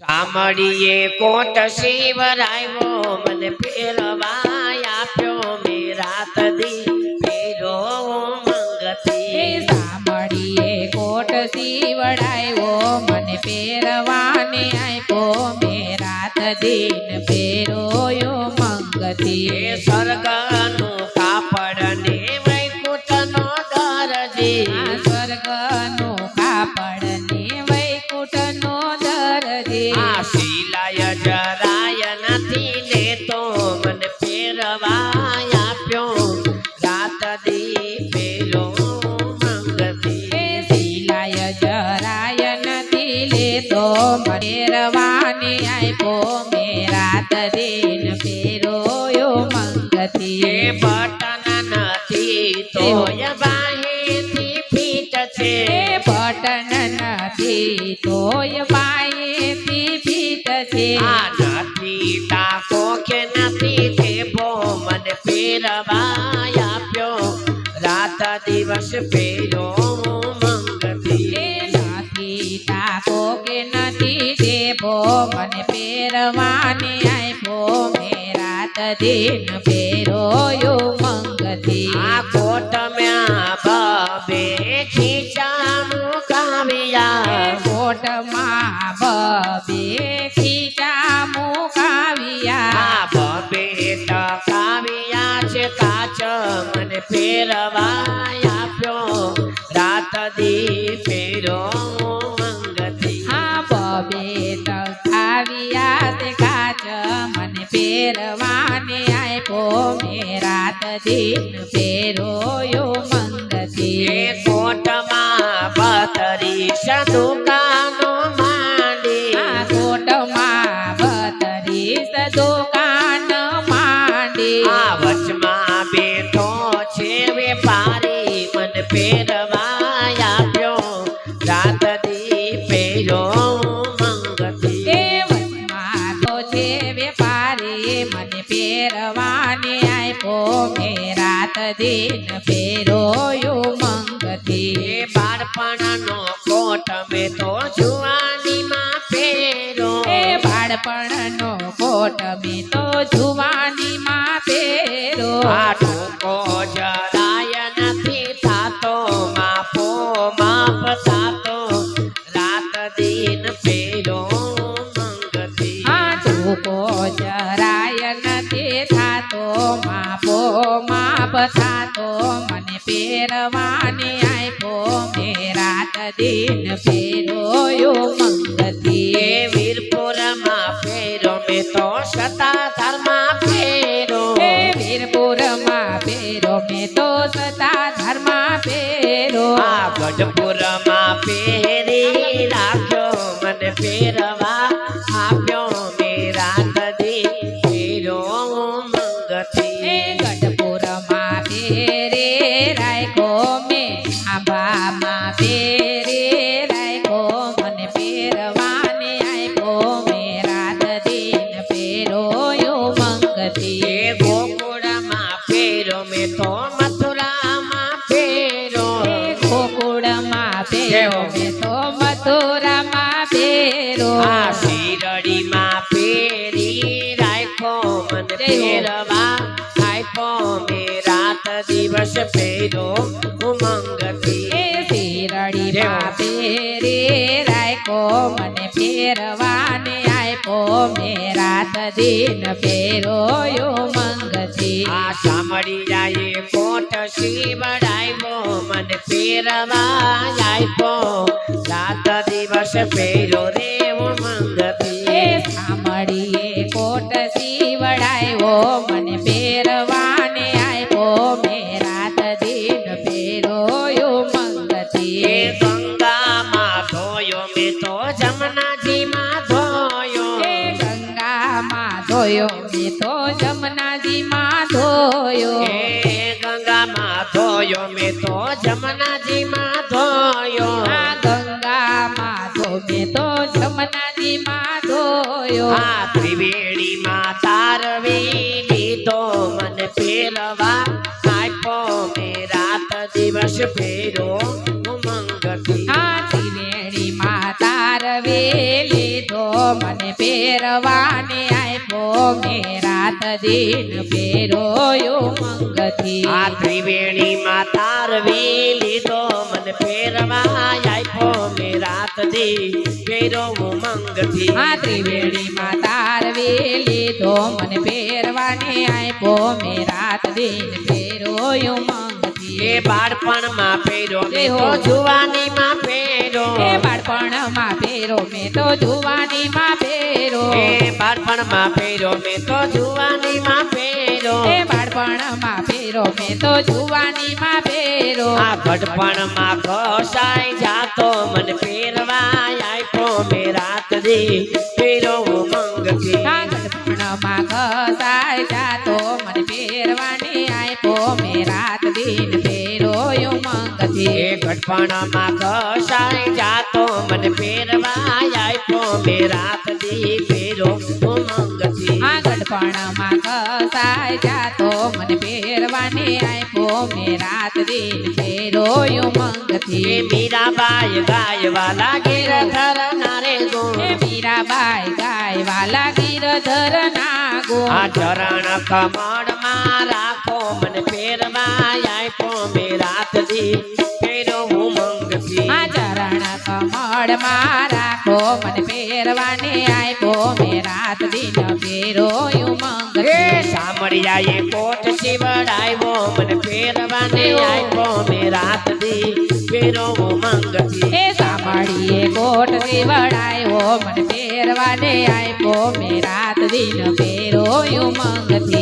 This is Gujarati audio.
સામળીએ કોટ શિવરાયો મને ફેરવા આપ્યો મે રાત દી ફેરો મંગતી ચામડીએ કોટ શિવરાયો મને ફેરવાને આપ્યો મેં રાત દિન ફેરોયો મંગતી દિન પહેરોયો મંગતી. એ બટન નથી તોય બાહેથી ફીટ છે બટન નથી તોય પાયેથી ફીટ છે આ નથી ટાકો કે નથી થેપો મને ફેરવા આપ્યો. રાત દિવસ ફેરો તાકો મને પેરવાની આપ્યો મેં રાત દિન પહેરોયો મંગતી આ કોટ મ્યા બબે ખીચા મુકાવ્યા કોટમાં બબે ખીચા મુકાવ્યા બબે ટકાવ્યા છે કાચ મને ફેરવા દિન ફેરોયો મંગતી એ કોટમાં બતરી સદુકાનો માંડી. આ કોટમાં બતરી સદુકાન માંડી. આ વચમાં બેઠો છે વેપારી મન ફેરવા મેં રાત દિન ફેરોયો મંગતી એ બાળપણનો કોટ મે તો જુવાનીમાં ફેરો એ બાળપણનો કોટ મે તો જુવાનીમાં ફેરો આ ટૂંકો જરાય નથી થાતો માપો માપ થાતો. રાત દિન ફેરો મંગતી આ ટૂંકો થાતો માપો માપ થાતો મને પહેરવાને આપ્યો મેં રાત દિન પહેરોયો મંગતી એ વીરપુરમાં ફેરો. મેં તો સતાધારમાં ફેરો. વીરપુરમાં પહેરો મેં તો સતા ધર્મા પહેરો આ ગઢપુરમાં ફેરી રાખ્યો આંબામાં પહેરે રાખ્યો મને પહેરવાને આપ્યો મેં રાત દિન પહેરોયો મંગતી ગોકુળમાં ફેરો મેં તો મથુરામાં એ ગોકુળમાં પહેરો મેં તો મથુરામાં પહેરો આ શીરડીમાં ફેરી રાખો મને ફેરવા આપ્યો મેં રાત દિવસ ફેરો દિન પહેરોયો મંગતી આ સાંભળી જાય કોટ શિવડાવ્યો મને ફેરવા આપ્યો રાત દિવસ ફેરો રે ઉમંગતી એ સાંભળીએ કોટ સીવડાવ્યો મને મેં તો જમનાજીમાં ધોયો. આ ગંગામાં તો મેં તો જમનાજીમાં ધોયો. આ ત્રિવેણીમાં તારવી લીધો મને ફેરવા આપ્યો મેં. રાત દિવસ ફેરો દિન ફેરોયો મંગથી. આ ત્રિવેણી માં તારવી લીધો મન ફેરવા આપ્યો મે રાત દી ફેરો મંગથી. આ ત્રિવેણીમાં તારવી લીધો મન ફેરવાને આપ્યો મે રાત દિન ફેરોયો ઉમંગથી એ બાળપણમાં ફેરો મેં તો. જુવાનીમાં ફેરો એ બાળપણમાં ફેરો મે તો જુવાનીમાં ફેરો એ બાળપણમાં ફેરો મેં તો જુવાનીમાં ફેરો એ બાળપણમાં ફેરો મે તો જુવાનીમાં ફેરો આ ઘડપણમાં ઘસાઈ જાતો મન ફેરવા આપ્યો મેં રાત દી ફેરો મંગતી આ ગળપણમાં ઘસાય જાતો દિન ફેરોયો માંગતી. એ ઘડપણમાં ઘસાઈ જાતો મને ફેરવા આપ્યો. મે રાત દી ફેરો ઉમંગથી આ ગડપણમાં ઘસાઈ જાતો મને ફેરવાને આપ્યો. મે રાત દિન ફેરો એ ઉમંગથી મીરાબાઈ ગાયવા લાગે ધર રે ગો. એ મીરાબાઈ ગાય વાલા ના ગો. આ ચરણ કમળ રાખો મને ફેરવા આપ્યો મે રાત દી ફેરો ઉમંગથી આ ચરણા કમળ મારા કો મને ફેરવાને આપ્યો મે રાત ન ફેરો એ ઉમંગથી સામળિયાએ કોટ શિવડાવ્યો મને ફેરવાને આપ્યો મે રાત દી ફેરો ઉમંગથી એ સાંભળીએ કોટ વડાયો મને ફેરવાને આપ્યો મે રાત દિન ફેરો ઉમંગથી